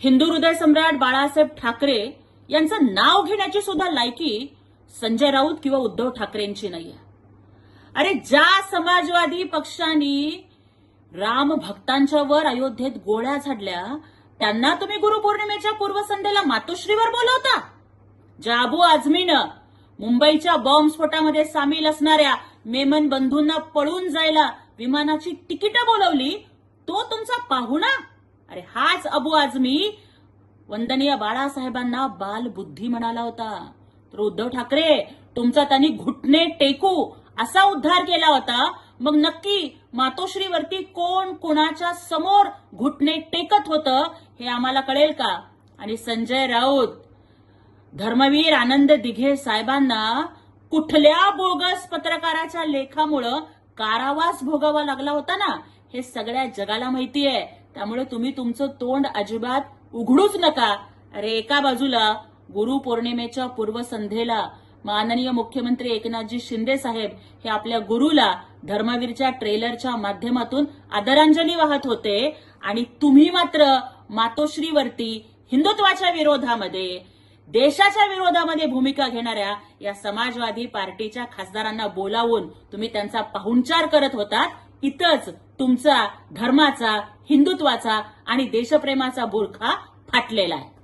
हिंदू हृदय सम्राट बाळासाहेब ठाकरे यांचं नाव घेण्याची सुद्धा लायकी संजय राऊत किंवा उद्धव ठाकरेंची नाहीये. अरे ज्या समाजवादी पक्षांनी राम भक्तांच्या वर अयोध्येत गोळ्या झाडल्या त्यांना तुम्ही गुरुपौर्णिमेच्या पूर्वसंध्येला मातोश्रीवर बोलवता. ज्या अबू आझमीनं मुंबईच्या बॉम्बस्फोटामध्ये सामील असणाऱ्या मेमन बंधूंना पळून जायला विमानाची तिकीटं बोलवली तो तुमचा पाहुणा? अरे हाच अबू आझमी वंदनीय बाळासाहेबांना बालबुद्धी म्हणाला होता. तर उद्धव ठाकरे तुमचा त्यांनी घुटणे टेकू असा उद्धार केला होता. मग नक्की मातोश्रीवरती कोण कोणाच्या समोर घुटणे टेकत होतं हे आम्हाला कळेल का? आणि संजय राऊत धर्मवीर आनंद दिघे साहेबांना कुठल्या बोगस पत्रकाराच्या लेखामुळं कारावास भोगावा लागला होता ना? हे सगळ्या जगाला माहिती आहे त्यामुळे तुम्ही तुमचं तोंड अजिबात उघडूच नका. अरे एका बाजूला गुरुपौर्णिमेच्या पूर्वसंध्येला माननीय मुख्यमंत्री एकनाथजी शिंदे साहेब हे आपल्या गुरुला धर्मवीरच्या ट्रेलरच्या माध्यमातून आदरांजली वाहत होते आणि तुम्ही मात्र मातोश्रीवरती हिंदुत्वाच्या विरोधामध्ये देशाच्या विरोधामध्ये भूमिका घेणाऱ्या या समाजवादी पार्टीच्या खासदारांना बोलावून तुम्ही त्यांचा पाहुणचार करत होतात. इथंच तुमचा धर्माचा हिंदुत्वाचा आणि देशप्रेमाचा बुरखा फाटलेला आहे.